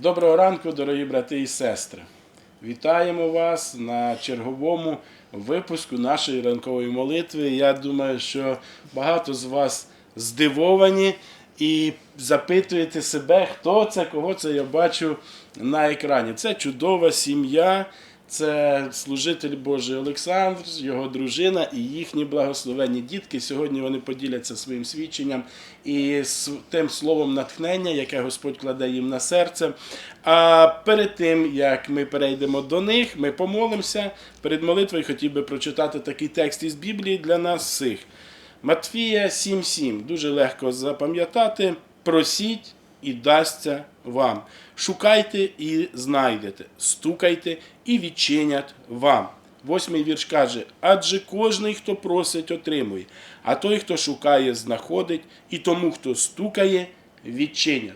Доброго ранку, дорогі брати і сестри. Вітаємо вас на черговому випуску нашої ранкової молитви. Я думаю, що багато з вас здивовані і запитуєте себе, хто це, кого це я бачу на екрані. Це чудова сім'я, це служитель Божий Олександр, його дружина і їхні благословенні дітки. Сьогодні вони поділяться своїм свідченням і с- тим словом натхнення, яке Господь кладе їм на серце. А перед тим, як ми перейдемо до них, ми помолимося. Перед молитвою хотів би прочитати такий текст із Біблії для нас всіх. Матфія 7.7. Дуже легко запам'ятати. Просіть і дасться вам. Шукайте і знайдете, стукайте і відчинять вам. Восьмий вірш каже: адже кожний, хто просить, отримує, а той, хто шукає, знаходить, і тому, хто стукає, відчинять.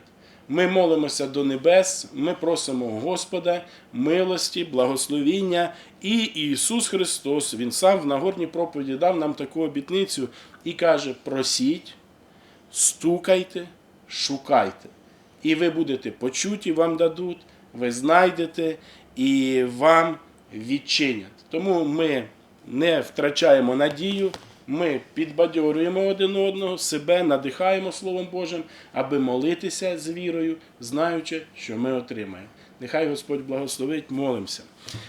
Ми молимося до небес, ми просимо Господа, милості, благословіння. І Ісус Христос, Він сам в Нагорній проповіді дав нам таку обітницю і каже: просіть, стукайте, шукайте. І ви будете почуті, вам дадуть, ви знайдете і вам відчинять. Тому ми не втрачаємо надію, ми підбадьорюємо один одного, себе надихаємо Словом Божим, аби молитися з вірою, знаючи, що ми отримаємо. Нехай Господь благословить, молимося.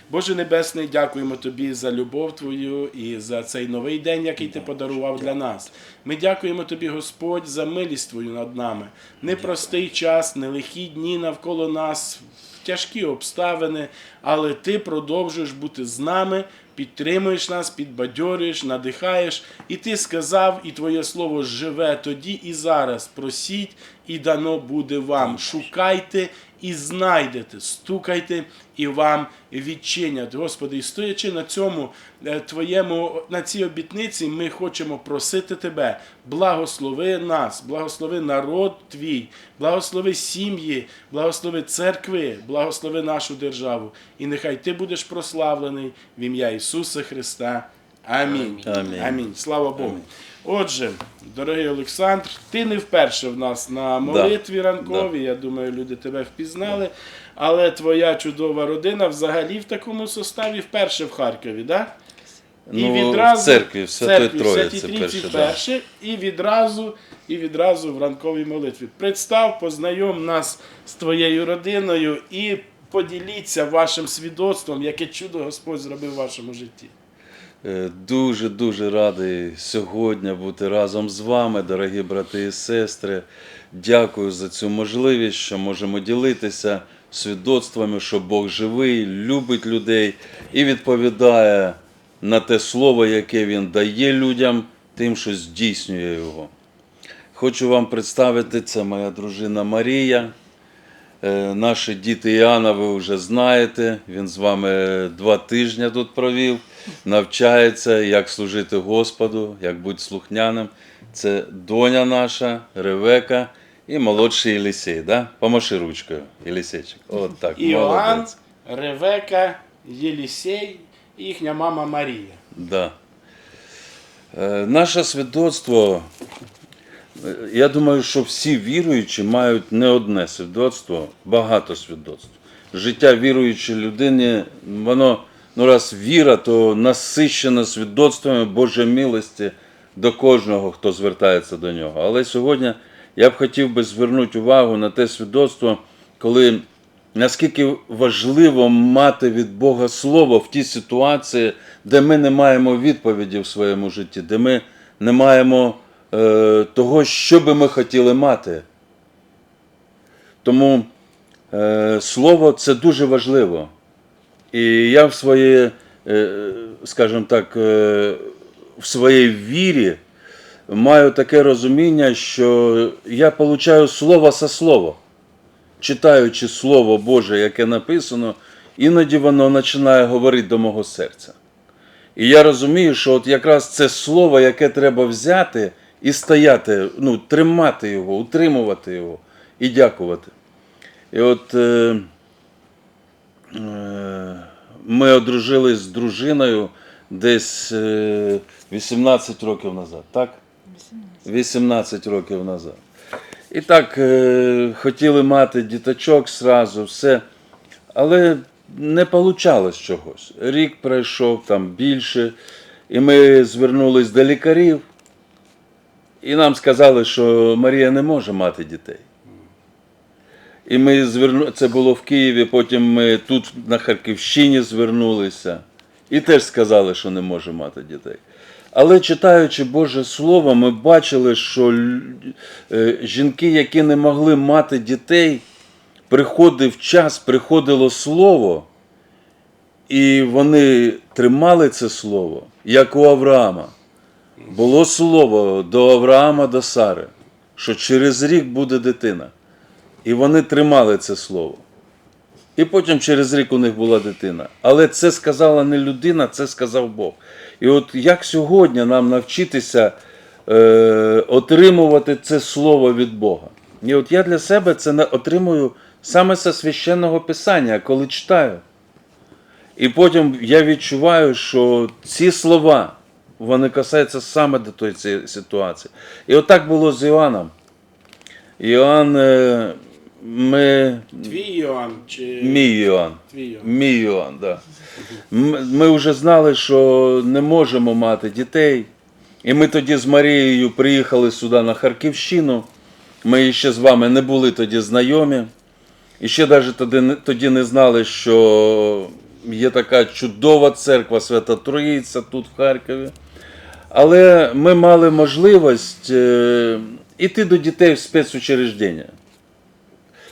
Боже Небесний, дякуємо Тобі за любов Твою і за цей новий день, який Ти подарував для нас. Ми дякуємо Тобі, Господь, за милість Твою над нами. Непростий час, нелегкі дні навколо нас, тяжкі обставини, але Ти продовжуєш бути з нами, підтримуєш нас, підбадьорюєш, надихаєш. І Ти сказав, і Твоє Слово живе тоді і зараз. Просіть, і дано буде вам. Шукайте і знайдете, стукайте і вам відчинять. Господи, і стоячи на цьому е, твоєму, на цій обітниці, ми хочемо просити Тебе, благослови нас, благослови народ твій, благослови сім'ї, благослови церкви, благослови нашу державу. І нехай Ти будеш прославлений в ім'я Ісуса Христа. Амінь. Амінь. Амінь. Слава Богу. Отже, дорогий Олександр, ти не вперше в нас на молитві ранковій. Я думаю, люди тебе впізнали. Але твоя чудова родина взагалі в такому составі вперше в Харкові, так? Ну, в церкві, в Святої Троїці Святій Трійці перше, да. і відразу, і відразу в ранковій молитві. Представ, познайом нас з твоєю родиною і поділіться вашим свідоцтвом, яке чудо Господь зробив в вашому житті. Е, Дуже дуже радий сьогодні бути разом з вами, дорогі брати і сестри. Дякую за цю можливість, що можемо ділитися свідоцтвами, що Бог живий, любить людей і відповідає на те слово, яке Він дає людям, тим, що здійснює його. Хочу вам представити, це моя дружина Марія. Е, Наші діти Іоанна ви вже знаєте. Він з вами два тижні тут провів, навчається, як служити Господу, як бути слухняним. Це доня наша, Ревека і молодший Єлісей. Да? Помаши ручкою, Єлісейчик. От так, Іоанн, молодець. Ревека, Єлісей їхня мама Марія. Да. Е, Наше свідоцтво, я думаю, що всі віруючі мають не одне свідоцтво, багато свідоцтв. Життя віруючої людини, воно, ну раз віра, то насищено свідоцтвами Божої милості до кожного, хто звертається до нього. Але сьогодні я б хотів би звернути увагу на те свідоцтво, коли наскільки важливо мати від Бога Слово в тій ситуації, де ми не маємо відповіді в своєму житті, де ми не маємо е, того, що би ми хотіли мати. Тому е, слово це дуже важливо. І я в своїй, е, скажімо так, е, в своїй вірі маю таке розуміння, що я получаю слово за слово читаючи Слово Боже, яке написано, іноді воно починає говорити до мого серця. І я розумію, що от якраз це слово, яке треба взяти і стояти, ну, тримати його, утримувати його і дякувати. І от е, е, ми одружились з дружиною десь е, 18 років назад, так? 18 років назад. І так е, хотіли мати діточок зразу, все. Але не вийшло чогось. Рік пройшов там більше, і ми звернулись до лікарів, і нам сказали, що Марія не може мати дітей. І ми зверну... це було в Києві, потім ми тут на Харківщині звернулися і теж сказали, що не може мати дітей. Але читаючи Боже Слово, ми бачили, що е, жінки, які не могли мати дітей, приходив час, приходило слово, і вони тримали це слово, як у Авраама. Було слово до Авраама, до Сари, що через рік буде дитина. І вони тримали це слово. І потім через рік у них була дитина. Але це сказала не людина, це сказав Бог. І от як сьогодні нам навчитися е, отримувати це слово від Бога? І от я для себе це отримую саме зі священного писання, коли читаю. І потім я відчуваю, що ці слова вони касаються саме до тої цієї ситуації. І отак було з Іоанном. Іоанн, е, ми. Твій Іоанн чи Мій Іоанн. твій Іоанн? Мій Іоанн, да. Ми вже знали, що не можемо мати дітей. І ми тоді з Марією приїхали сюди на Харківщину. Ми ще з вами не були тоді знайомі. І ще навіть тоді, тоді не знали, що є така чудова церква Свята Троїця тут в Харкові. Але ми мали можливість е, іти до дітей в спецучреждення.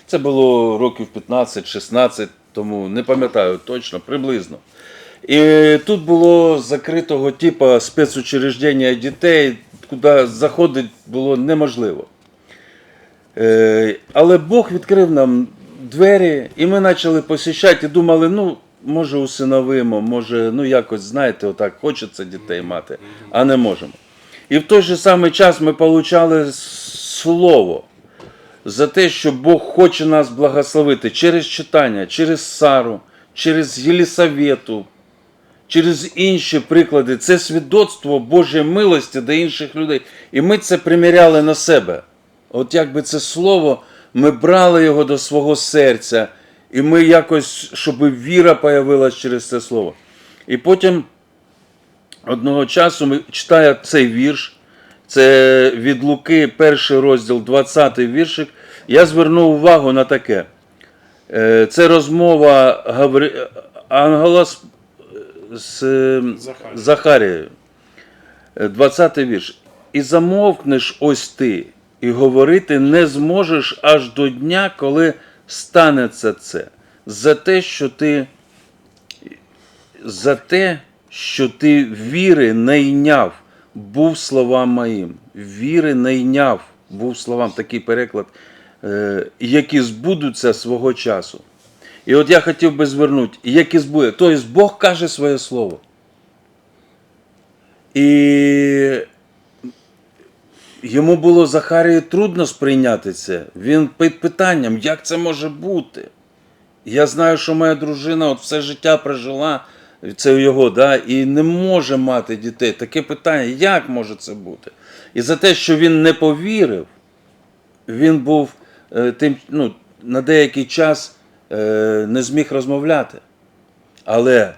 Це було років 15-16, тому не пам'ятаю точно, приблизно. І тут було закритого типу спецучреждення дітей, куди заходити було неможливо. Е, Але Бог відкрив нам двері, і ми почали посіщати і думали, ну, може, усиновимо, може, ну якось, знаєте, отак хочеться дітей мати, а не можемо. І в той же самий час ми отримали слово за те, що Бог хоче нас благословити через читання, через Сару, через Єлісавету, через інші приклади. Це свідоцтво Божої милості до інших людей. І ми це приміряли на себе. От якби це слово, ми брали його до свого серця, і ми якось, щоб віра появилась через це слово. І потім одного часу ми читаю цей вірш, це від Луки, перший розділ, 20 віршик. Я звернув увагу на таке. Е, Це розмова Гаври... ангела з, з Захарією. Захарією. Е, 20 вірш. І замовкнеш ось ти, і говорити не зможеш аж до дня, коли станеться це. За те, що ти за те, що ти віри не йняв, був словам моїм. Віри не йняв, був словам, такий переклад, е, які збудуться свого часу. І от я хотів би звернути, які збуде. Тобто Бог каже своє слово. І йому було Захарії трудно сприйняти це. Він під питанням, як це може бути? Я знаю, що моя дружина от все життя прожила, це його, да, і не може мати дітей. Таке питання, як може це бути? І за те, що він не повірив, він був е, тим, ну, на деякий час е, не зміг розмовляти. Але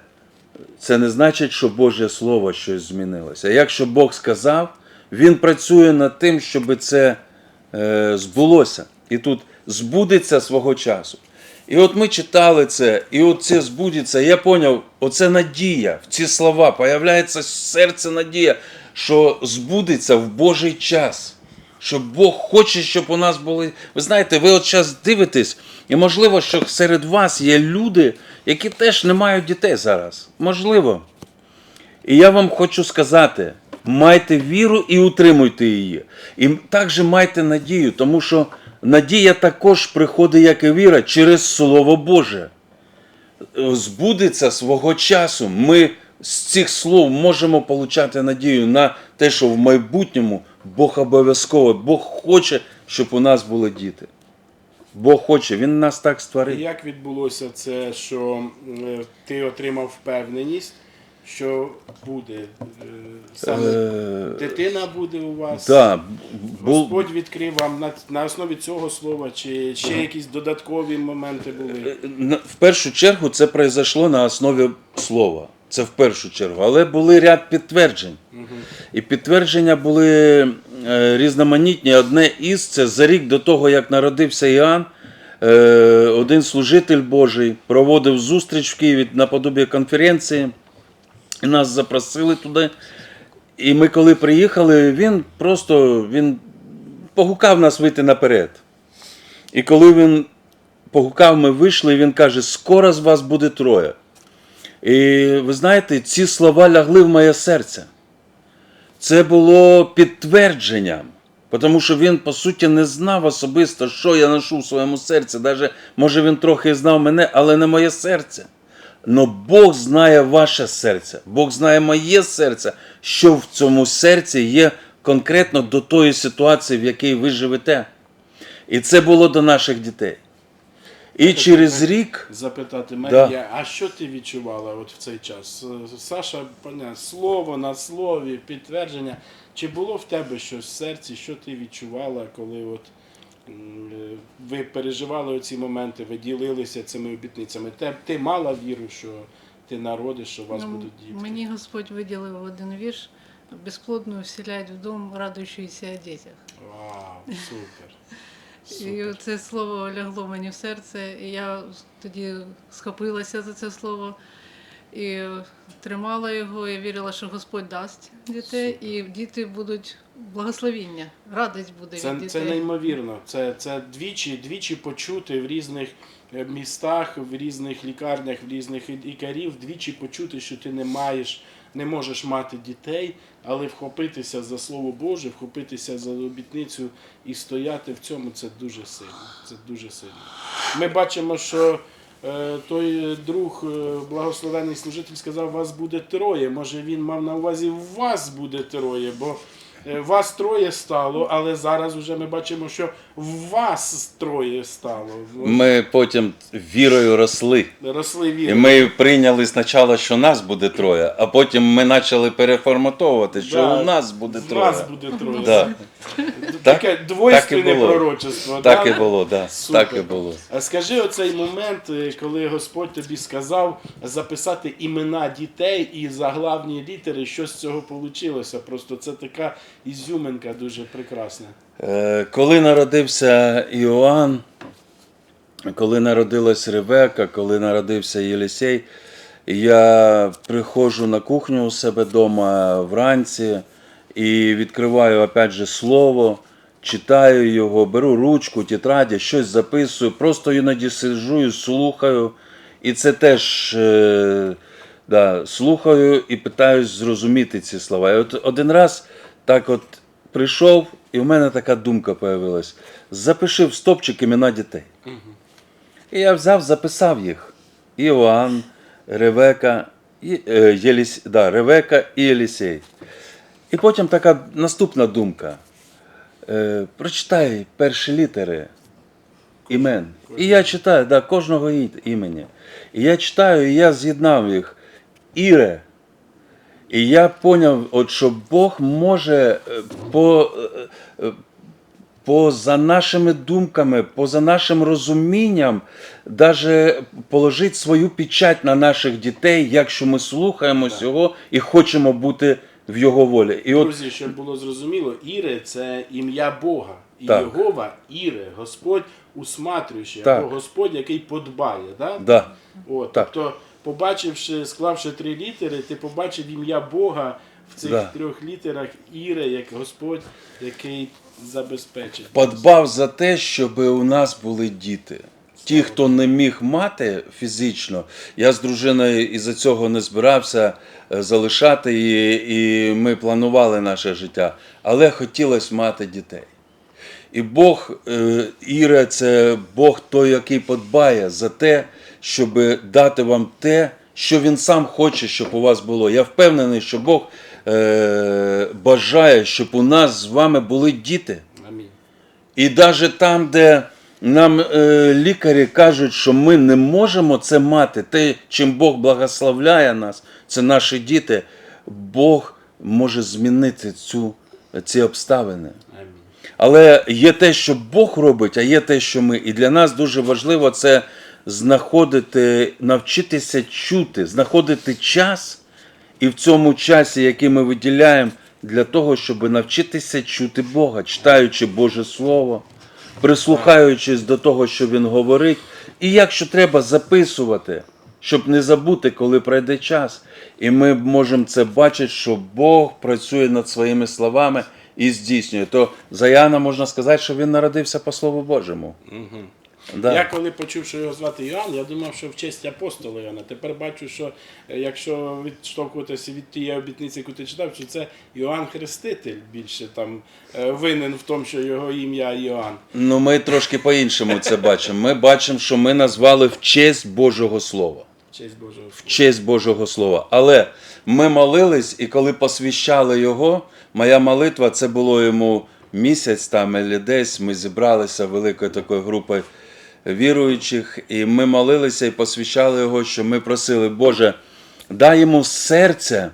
це не значить, що Боже Слово щось змінилося. Якщо Бог сказав, Він працює над тим, щоб це е, збулося. І тут збудеться свого часу. І от ми читали це, і от це збудеться. Я зрозумів, оце надія в ці слова. Появляється серце надія, що збудеться в Божий час. Що Бог хоче, щоб у нас були. Ви знаєте, ви от зараз дивитесь, і можливо, що серед вас є люди, які теж не мають дітей зараз. Можливо. І я вам хочу сказати: майте віру і утримуйте її. І також майте надію, тому що надія також приходить, як і віра, через Слово Боже. Збудеться свого часу. Ми з цих слов можемо получати надію на те, що в майбутньому Бог обов'язково, Бог хоче, щоб у нас були діти. Бог хоче, Він нас так створив. Як відбулося це, що е, ти отримав впевненість що буде? Е, Саме Е, дитина буде у вас? да, бу- Господь відкрив вам на, на основі цього слова, чи ще якісь додаткові моменти були? В першу чергу це произошло на основі слова. Це в першу чергу. Але були ряд підтверджень. І підтвердження були е, різноманітні. Одне із це за рік до того, як народився Іоанн, е, один служитель Божий проводив зустріч в Києві наподобі конференції. І нас запросили туди. І ми, коли приїхали, він просто він погукав нас вийти наперед. І коли він погукав, ми вийшли, він каже: скоро з вас буде троє. І ви знаєте, ці слова лягли в моє серце. Це було підтвердженням, тому що він, по суті, не знав особисто, що я ношу в своєму серці. Даже, може, він трохи знав мене, але не моє серце. Но Бог знає ваше серце, Бог знає моє серце, що в цьому серці є конкретно до тої ситуації, в якій ви живете. І це було до наших дітей. І через рік. Запитати Да. А що ти відчувала от в цей час? Саша, поня, слово на слові, підтвердження. Чи було в тебе щось в серці, що ти відчувала, коли от ви переживали оці моменти, ви ділилися цими обітницями? Те- ти мала віру, що ти народиш, що у вас Ну, будуть діти? Мені Господь виділив один вірш безплодну вселять в дом, радуючися о дітях. Вау, супер. І це слово лягло мені в серце, і я тоді схопилася за це слово і тримала його, і вірила, що Господь дасть дітей, і діти будуть благословіння, радість буде Це, від дітей. це неймовірно. Це, це двічі, двічі почути в різних е, містах, в різних лікарнях, в різних лікарів, двічі почути, що ти не маєш, не можеш мати дітей, але вхопитися за Слово Боже, вхопитися за обітницю і стояти в цьому це дуже сильно. Це дуже сильно. Ми бачимо, що той друг, е, благословений служитель, сказав, вас буде троє. Може він мав на увазі, вас буде троє, бо Е, Вас троє стало, але зараз вже ми бачимо, що в вас троє стало. Ми потім вірою росли. Росли І ми прийняли спочатку, що нас буде троє, а потім ми почали переформатовувати, що Да, у нас буде в троє. вас буде троє. Да. Таке двойственне так пророчество. Так да? і було, да. Супер. так і було. А скажи оцей момент, е, коли Господь тобі сказав записати імена дітей і заглавні літери, що з цього вийшло. Просто це така ізюминка дуже прекрасна. Е, Коли народився Іоанн, коли народилась Ревека, коли народився Єлісей, я приходжу на кухню у себе вдома вранці і відкриваю опять же слово, читаю його, беру ручку, тетраді, щось записую, просто іноді сиджу і слухаю. І це теж е, да, слухаю і питаюсь зрозуміти ці слова. І от один раз так от прийшов, і в мене така думка появилась. Запиши в стопчик імена дітей. І я взяв, записав їх. Іоанн, Ревека, і, е, Єліс, да, Ревека і Єлісей. І потім така наступна думка. Е, прочитай перші літери імен. І я читаю да, кожного імені. І я читаю, і я з'єднав їх. Іре. І я поняв, от, що Бог може е, по, е, е, поза нашими думками, поза нашим розумінням, даже положити свою печать на наших дітей, якщо ми слухаємось його і хочемо бути в його волі. І от Друзі, щоб було зрозуміло, Іре це ім'я Бога. І Так. Єгова Іре, Господь усматрюючий, або Господь, який подбає. Да? да, От, Так. Тобто, побачивши, склавши три літери, ти побачив ім'я Бога в цих Да. трьох літерах Іре, як Господь, який забезпечить. подбав за те, щоб у нас були діти. Ті, хто не міг мати фізично, я з дружиною із-за цього не збирався е, залишати її, і ми планували наше життя, але хотілося мати дітей. І Бог, е, Іра, це Бог той, який подбає за те, щоб дати вам те, що Він сам хоче, щоб у вас було. Я впевнений, що Бог е, бажає, щоб у нас з вами були діти. Амінь. І навіть там, де Нам е, лікарі кажуть, що ми не можемо це мати. Те, чим Бог благословляє нас, це наші діти. Бог може змінити цю, ці обставини. Амінь. Але є те, що Бог робить, а є те, що ми. І для нас дуже важливо це знаходити, навчитися чути, знаходити час і в цьому часі, який ми виділяємо, для того, щоб навчитися чути Бога, читаючи Боже Слово, прислухаючись до того, що Він говорить, і якщо треба записувати, щоб не забути, коли пройде час. І ми можемо це бачити, що Бог працює над своїми словами і здійснює. То за Яна можна сказати, що він народився по Слову Божому. Угу. Да. Я коли почув, що його звати Іоанн, я думав, що в честь апостола Іоанна. Тепер бачу, що е, якщо відштовхуватися від тієї обітниці, яку ти читав, що це Іоанн Хреститель більше там е, винен в тому, що його ім'я Іоанн. Ну, ми трошки по-іншому це бачимо. Ми бачимо, що ми назвали в честь Божого Слова. В честь Божого. В честь Божого Слова. Але ми молились, і коли посвящали його, моя молитва це було йому місяць там або десь. Ми зібралися великою такою групою віруючих, і ми молилися і посвящали його, що ми просили, Боже, дай йому серце,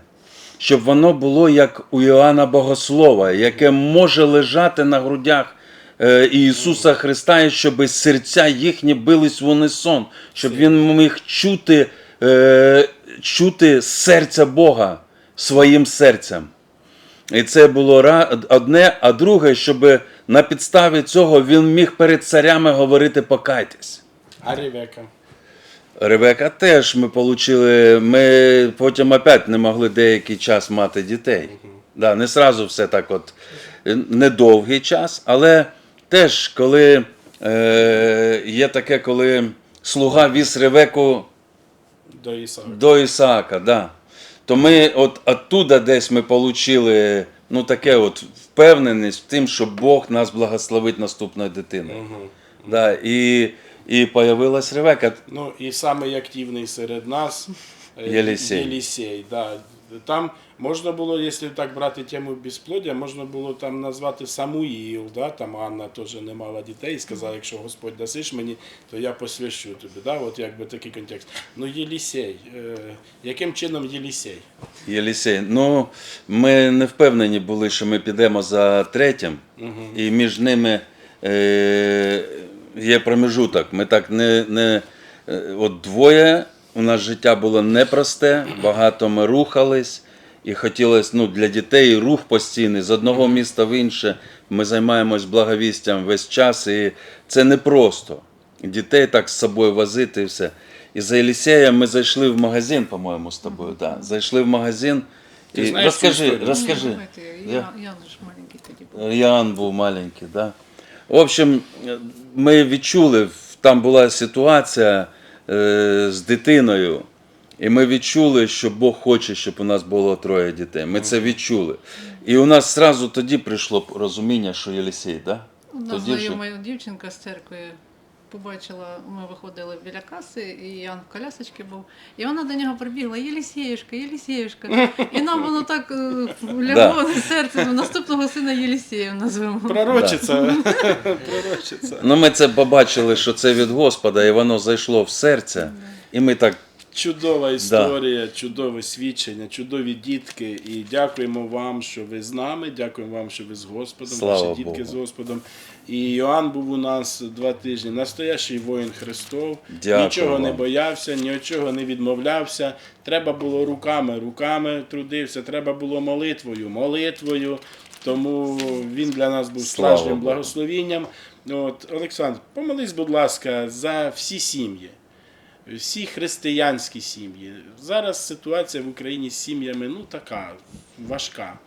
щоб воно було як у Іоанна Богослова, яке може лежати на грудях. е, Ісуса Христа, і щоб серця їхні бились в унисон, щоб він міг чути, е, чути серця Бога своїм серцем. І це було одне, а друге, щоб на підставі цього він міг перед царями говорити покайтесь. А Ревека. Ребека теж ми отримали, ми потім опять не могли деякий час мати дітей. Да, не сразу все так от недовгий час, але теж коли е, є таке, коли слуга віз Ревеку До Ісака. до Ісаака, да. то ми от оттуда десь ми отримали ну, таке от впевненість в тим, що Бог нас благословить наступною дитиною. Угу. Да, і, і появилась Ревека. Ну і саме активний серед нас е, Єлісей. Єлісей, да. Там можна було, якщо так брати тему безплодя, можна було там назвати Самуїл, да? там Анна теж не мала дітей і сказала, якщо Господь дасиш мені, то я посвящу тобі. Да? От якби такий контекст. Ну Єлісей, е, яким чином Єлісей? Єлісей. Ну, ми не впевнені були, що ми підемо за третім, і між ними е, є промежуток. Ми так не, не е, от двоє. У нас життя було непросте, багато ми рухались, і хотілося ну, для дітей рух постійний з одного міста в інше. Ми займаємось благовістям весь час, і це непросто. Дітей так з собою возити і все. І за Єлісея ми зайшли в магазин, по-моєму, з тобою. Да. Зайшли в магазин. Ти і знаєш розкажи, історію? розкажи. Давайте, Я- Я, ж маленький тоді був. Ян був маленький, да. В общем, ми відчули, там була ситуація е, з дитиною, і ми відчули, що Бог хоче, щоб у нас було троє дітей. Ми це відчули. І у нас зразу тоді прийшло розуміння, що Єлісей, да? У нас Тоді знайома знайома дівчинка з церкви побачила, ми виходили біля каси, і Ян в колясочці був. І вона до нього прибігла, Єлісєюшка, Єлісєюшка. І нам воно так е, лягло на серце, наступного сина Єлісєєм назвемо. Пророчиться. Пророчиця. Ну, ми це побачили, що це від Господа, і воно зайшло в серце. І ми так Чудова історія, чудове свідчення, чудові дітки. І дякуємо вам, що ви з нами. Дякуємо вам, що ви з Господом, Слава ваші дітки Богу. з Господом. І Йоанн був у нас два тижні. Настоящий воїн Христов. Дякую Нічого не боявся, нічого не відмовлявся. Треба було руками, руками трудився. Треба було молитвою, молитвою. Тому він для нас був справжнім благословінням. От, Олександр, помолись, будь ласка, за всі сім'ї всі християнські сім'ї. Зараз ситуація в Україні з сім'ями ну така важка.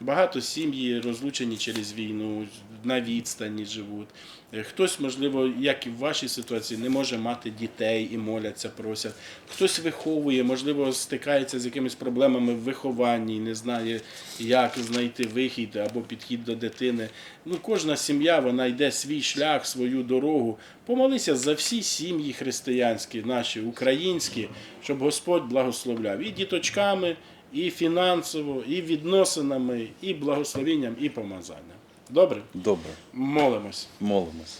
Багато сім'ї розлучені через війну, на відстані живуть. Е, Хтось, можливо, як і в вашій ситуації, не може мати дітей і моляться, просять. Хтось виховує, можливо, стикається з якимись проблемами в вихованні, не знає, як знайти вихід або підхід до дитини. Ну, кожна сім'я вона йде свій шлях, свою дорогу. Помолися за всі сім'ї християнські, наші українські, щоб Господь благословляв і діточками, і фінансово, і відносинами, і благословенням, і помазанням. Добре? добре Молимось. молимось.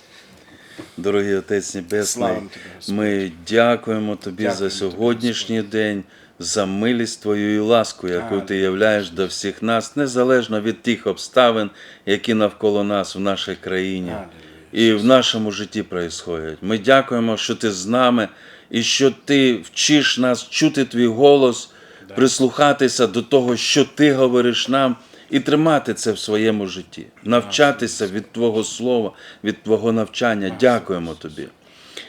дорогий Отець Небесний. Тобі, Ми дякуємо Тобі Дякуємо за Тобі, сьогоднішній день, за милість Твою і ласку, яку Ти являєш до всіх нас, незалежно від тих обставин, які навколо нас в нашій країні і в нашому житті происходять. Ми дякуємо, що Ти з нами і що Ти вчиш нас чути Твій голос, прислухатися до того, що Ти говориш нам, і тримати це в своєму житті, навчатися від Твого слова, від Твого навчання. Дякуємо Тобі.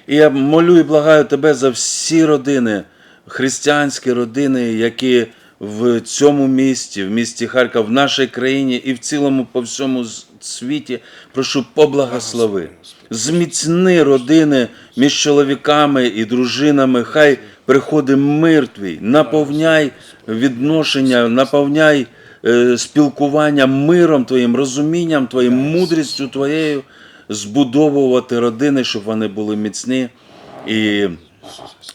І я молю і благаю тебе за всі родини, християнські родини, які в цьому місті, в місті Харків, в нашій країні і в цілому по всьому світі, прошу поблагослови. Зміцни родини між чоловіками і дружинами, хай приходить мир твій, наповняй відношення, наповняй е, спілкування миром твоїм, розумінням твоїм, мудрістю твоєю, збудовувати родини, щоб вони були міцні і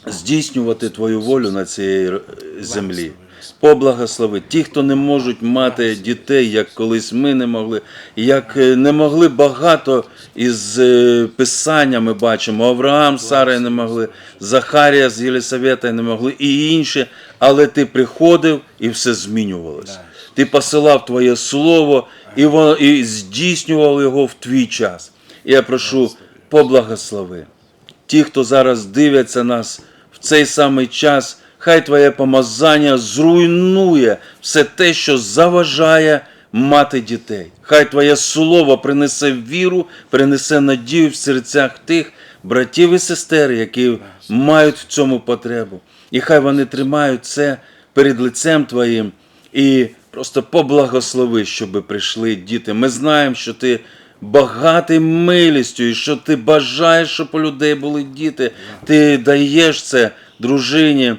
здійснювати твою волю на цій землі. Поблагослови ті, хто не можуть мати дітей, як колись ми не могли, як е, не могли багато із е, писання ми бачимо. Авраам з Сарою не могли, Захарія з Єлисаветою не могли, і інші. Але ти приходив і все змінювалося. Ти посилав Твоє Слово і, воно, і здійснював його в твій час. І я прошу, поблагослови ті, хто зараз дивляться нас в цей самий час, хай Твоє помазання зруйнує все те, що заважає мати дітей. Хай Твоє слово принесе віру, принесе надію в серцях тих братів і сестер, які мають в цьому потребу. І хай вони тримають це перед лицем Твоїм і просто поблагослови, щоби прийшли діти. Ми знаємо, що ти багатий милістю, і що ти бажаєш, щоб у людей були діти. Ти даєш це дружині,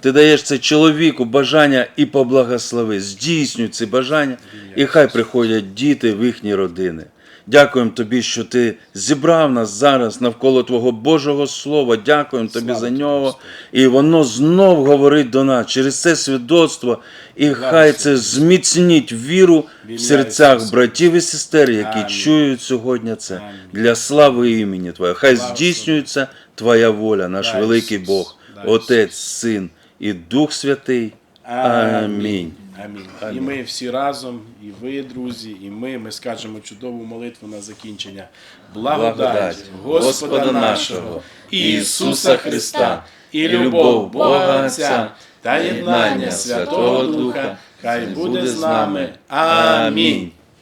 ти даєш це чоловіку бажання і поблагослови. Здійснюй ці бажання, і хай приходять діти в їхні родини. Дякуємо тобі, що ти зібрав нас зараз навколо Твого Божого Слова. Дякуємо тобі за нього. І воно знов говорить до нас через це свідоцтво. І хай це зміцніть віру в серцях братів і сестер, які Амінь. чують сьогодні це Амінь. для слави імені Твоє. Хай Слава здійснюється Твоя воля, наш Дай, великий Ісус. Бог, Дай, Отець, Син і Дух Святий. Амінь. Амінь. І ми всі разом, і ви, друзі, і ми, ми скажемо чудову молитву на закінчення. Благодать Благодать Господа нашого, Ісуса Христа, і любов Бога Отця та єднання Святого Духа, хай буде з нами. Амінь.